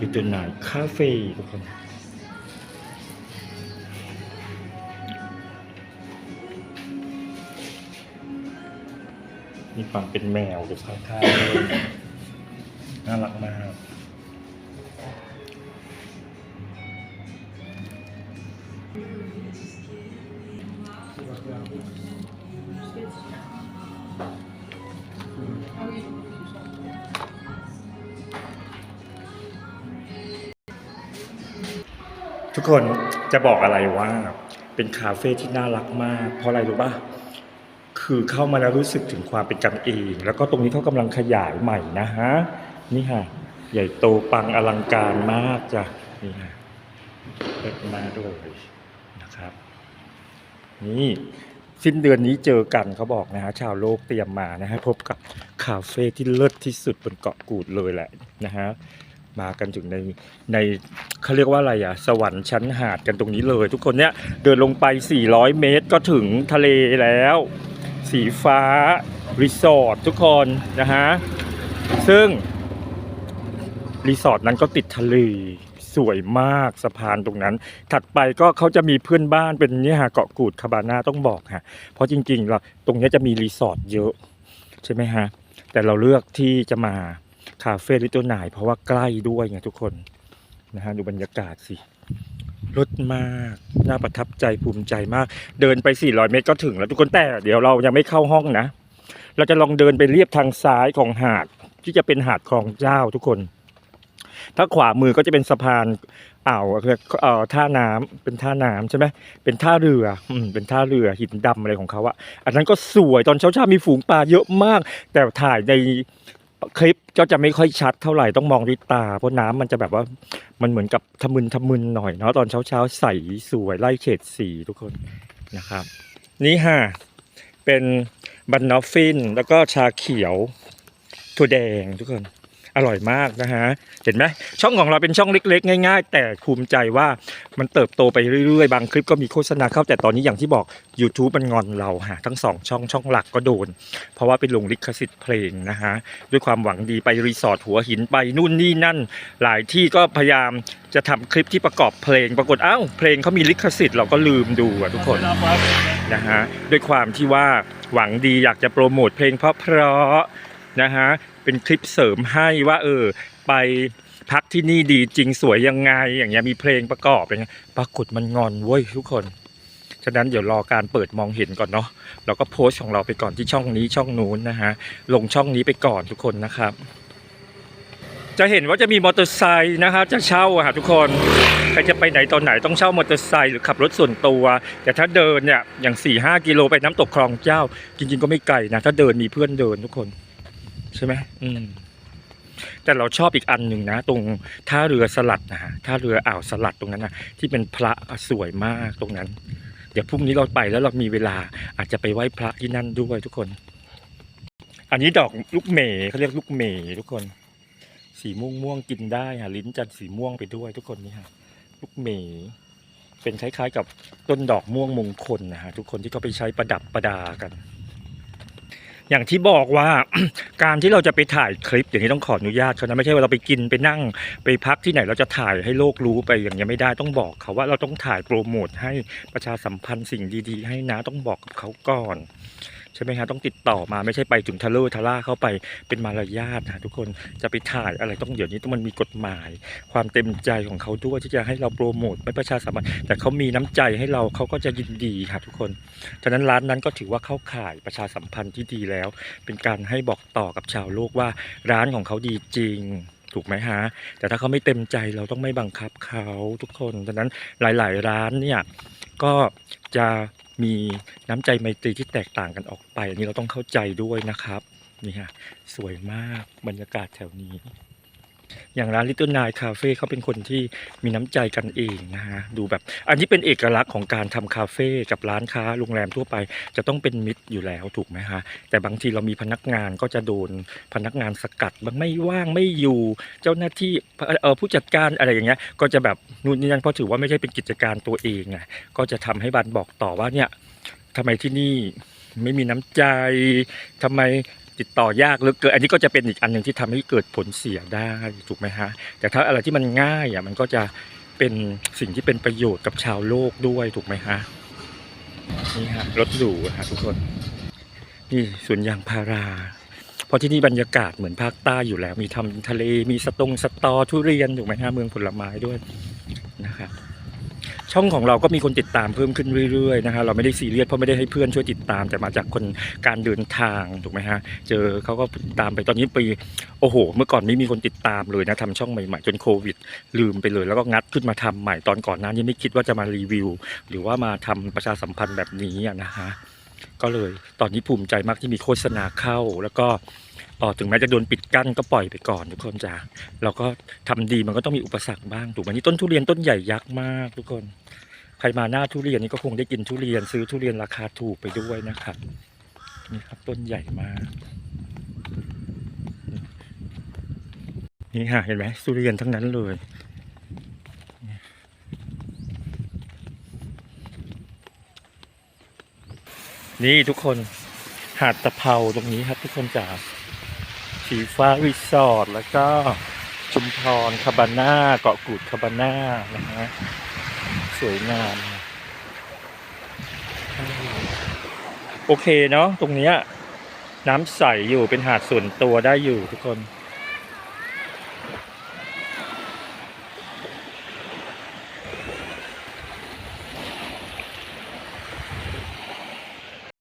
ลิตเติ้ลไนคาเฟ่ทุกคนมีความเป็นแมวอยู่ข้างๆน่ารักมาก ทุกคนจะบอกอะไรว่า เป็นคาเฟ่ที่น่ารักมาก เพราะอะไรรู้ป่ะคือเข้ามาแล้วรู้สึกถึงความเป็นกันเอง แล้วก็ตรงนี้เขากำลังขยายใหม่นะฮะนี่ฮะใหญ่โตปังอลังการมากจ้ะนี่ฮะเลิศมาเลยนะครับ นี่สิ้นเดือนนี้เจอกันเขาบอกนะฮะชาวโลกเตรียมมานะฮะพบกับคาเฟ่ที่เลิศที่สุดบนเกาะกูดเลยแหละนะฮะ มากันถึงในในเขาเรียกว่าอะไรอะสวรรค์ชั้นหาดกันตรงนี้เลย ทุกคนเนี้ยเดินลงไป 400 เมตรก็ถึงทะเลแล้ว สีฟ้ารีสอร์ททุกคนนะฮะซึ่งรีสอร์ทนั้นก็ติดทะเลสวยมากสะพานตรงนั้น ถัดไปก็เขาจะมีเพื่อนบ้านเป็นเนี่ยฮะเกาะกูดคาบาน่าต้องบอกฮะเพราะจริงๆเราตรงนี้จะมีรีสอร์ทเยอะ ใช่ไหมฮะ แต่เราเลือกที่จะมา คาเฟ่ลิตเติ้ลไนเพราะว่าใกล้ด้วยไงทุกคนนะฮะดูบรรยากาศสิรถมากน่าประทับใจภูมิใจมาก เดินไป 400 เมตรก็ถึงแล้วทุกคนแต่เดี๋ยวเรายังไม่เข้าห้องนะ เราจะลองเดินไปเรียบทางซ้ายของหาดที่จะเป็นหาดคลองเจ้าทุกคน ถ้าขวามือก็จะเป็นสะพานอ่าวเอ่อท่าน้ำเป็นท่าน้ำใช่ไหมเป็นท่าเรืออืมเป็นท่าเรือหินดำอะไรของเขาอะอันนั้นก็สวยตอนเช้าๆมีฝูงปลาเยอะมาก แต่ถ่ายใน คลิปก็จะไม่ค่อยชัดเท่าไหร่ต้องมองด้วยตา เพราะน้ำมันจะแบบว่ามันเหมือนกับทะมึนทะมึนหน่อยเนาะตอนเช้าๆใสสวยไล่เฉดสีทุกคนนะครับ นี่ฮะเป็นบันนอฟฟินแล้วก็ชาเขียวถั่วแดงทุกคน อร่อยมากนะฮะ เห็นไหมช่องของเราเป็นช่องเล็ก ๆ ง่าย ๆ แต่ภูมิใจว่ามันเติบโตไปเรื่อยๆ บางคลิปก็มีโฆษณาเข้าแต่ตอนนี้อย่างที่บอก YouTube มันงอนเราฮะทั้งสองช่องช่องหลักก็โดน เพราะว่าเป็นลงลิขสิทธิ์เพลงนะฮะ ด้วยความหวังดีไปรีสอร์ทหัวหินไปนู่นนี่นั่น หลายที่ก็พยายามจะทำคลิปที่ประกอบเพลง ปรากฏอ้าวเพลงเขามีลิขสิทธิ์เราก็ลืมดูอะทุกคนนะฮะด้วยความที่ว่าหวังดีอยากจะโปรโมทเพลงเพราะๆ นะฮะเป็นคลิปเสริมให้ว่าเออไปพักที่นี่ดีจริงสวยยังไง อย่างเงี้ยมีเพลงประกอบอย่างเงี้ยปรากฏมันงอนเว้ยทุกคนฉะนั้นเดี๋ยวรอการเปิดมองเห็นก่อนเนาะเราก็โพสต์ของเราไปก่อนที่ช่องนี้ช่องนู้นนะฮะลงช่องนี้ไปก่อนทุกคนนะครับ จะเห็นว่าจะมีมอเตอร์ไซค์นะคะจะเช่าอะค่ะทุกคนใครจะไปไหนตอนไหนต้องเช่ามอเตอร์ไซค์หรือขับรถส่วนตัว แต่ถ้าเดินเนี่ยอย่าง4ี่ห้ากิโลไปน้ำตกคลองเจ้า จริง ๆ ก็ไม่ไกลนะถ้าเดินมีเพื่อนเดินทุกคน ใช่ไหมอืม แต่เราชอบอีกอันหนึ่งนะ ตรงท่าเรือสลัดนะฮะท่าเรืออ่าวสลัดตรงนั้นนะที่เป็นพระสวยมากตรงนั้น เดี๋ยวพรุ่งนี้เราไปแล้วเรามีเวลาอาจจะไปไหว้พระที่นั่นด้วยทุกคน อันนี้ดอกลูกเมย์เขาเรียกลูกเมย์ทุกคน สีม่วงม่วงๆกินได้ฮะลิ้นจันทร์สีม่วงไปด้วยทุกคนนี่ฮะลูกเมย์เป็นคล้ายๆ กับต้นดอกม่วงมงคลนะฮะทุกคนที่เขาไปใช้ประดับประดากัน อย่างที่บอกว่าการที่เราจะไปถ่ายคลิปอย่างนี้ต้องขออนุญาตเขานะไม่ใช่ว่าเราไปกินไปนั่ง ไปพักที่ไหนเราจะถ่ายให้โลกรู้ไปอย่างนี้ไม่ได้ต้องบอกเขาว่าเราต้องถ่ายโปรโมทให้ประชาสัมพันธ์สิ่งดี ๆ ให้นะต้องบอกกับเขาก่อน ช่ไหมฮะต้องติดต่อมาไม่ใช่ไปถึงทะเลอร์ทะล่าเข้าไปเป็นมารยาทนะทุกคนจะไปถ่ายอะไรต้องเดี๋ยวนี้ต้องมันมีกฎหมาย ความเต็มใจของเขาด้วยที่จะให้เราโปรโมทไม่ประชาสัมพันธ์แต่เขามีน้ำใจให้เราเขาก็จะยินดีค่ะทุกคนฉะนั้นร้านนั้นก็ถือว่าเข้าข่ายประชาสัมพันธ์ที่ดีแล้ว เป็นการให้บอกต่อกับชาวโลกว่าร้านของเขาดีจริงถูกไหมฮะ แต่ถ้าเขาไม่เต็มใจเราต้องไม่บังคับเขาทุกคนฉะนั้นหลาย ๆ ร้านเนี่ยก็จะ มีน้ำใจไมตรีที่แตกต่างกันออกไป อันนี้เราต้องเข้าใจด้วยนะครับ นี่ฮะสวยมากบรรยากาศแถวนี้ อย่างร้าน Little Nine Cafe เขาเป็นคนที่มีน้ำใจกันเองนะฮะดูแบบ อันนี้เป็นเอกลักษณ์ของการทำคาเฟ่กับร้านค้าโรงแรมทั่วไป จะต้องเป็นมิตรอยู่แล้วถูกไหมฮะแต่บางทีเรามีพนักงานก็จะโดนพนักงานสกัดบางไม่ว่างไม่อยู่ เจ้าหน้าที่เออผู้จัดการอะไรอย่างเงี้ย ก็จะแบบนู่นนี่นั่นเพราะถือว่าไม่ใช่เป็นกิจการตัวเองไงก็จะทำให้บันบอกต่อว่าเนี่ยทำไมที่นี่ไม่มีน้ำใจทำไม ติดต่อยากหลือเกินอันนี้ก็จะเป็นอีกอันหนึ่งที่ทำให้เกิดผลเสียได้ถูกไหมฮะแต่ถ้าอะไรที่มันง่ายอะมันก็จะเป็นสิ่งที่เป็นประโยชน์กับชาวโลกด้วยถูกไหมฮะนี่ฮะรถหรูฮะทุกคนนี่สวนยางพาราเพราะที่นี่บรรยากาศเหมือนภาคใต้อยู่แล้ว มีทำทะเลมีสตงสตอทุเรียนถูกไหมฮะเมืองผลไม้ด้วยนะครับ ช่องของเราก็มีคนติดตามเพิ่มขึ้นเรื่อยๆนะฮะเราไม่ได้ซีเรียสเพราะไม่ได้ให้เพื่อนช่วยติดตามแต่มาจากคนการเดินทางถูกไหมฮะเจอเขาก็ติดตามไปตอนนี้ปีโอ้โห เมื่อก่อนไม่มีคนติดตามเลยนะทำช่องใหม่ๆจนโควิด ลืมไปเลย แล้วก็งัดขึ้นมาทำใหม่ตอนก่อนหน้านี้ไม่คิดว่าจะมารีวิว หรือว่ามาทำประชาสัมพันธ์แบบนี้นะฮะ ก็เลยตอนนี้ภูมิใจมากที่มีโฆษณาเข้า แล้วก็ถึงแม้จะโดนปิดกั้นก็ปล่อยไปก่อนทุกคนจ้าเราก็ทำดีมันก็ต้องมีอุปสรรคบ้างถูกไหมนี่ต้นทุเรียนต้นใหญ่ยักษ์มากทุกคนใครมาหน้าทุเรียนนี่ก็คงได้กินทุเรียนซื้อทุเรียนราคาถูกไปด้วยนะครับนี่ครับต้นใหญ่มากนี่ฮะเห็นไหมทุเรียนทั้งนั้นเลย นี่ทุกคนหาดตะเภาตรงนี้ครับ ทุกคนจ๋าสีฟ้ารีสอร์ทแล้วก็ชุมพรคาบาน่าเกาะกูดคาบาน่านะฮะสวยงาม โอเคเนาะตรงเนี้ยน้ำใสอยู่เป็นหาดส่วนตัวได้อยู่ทุกคน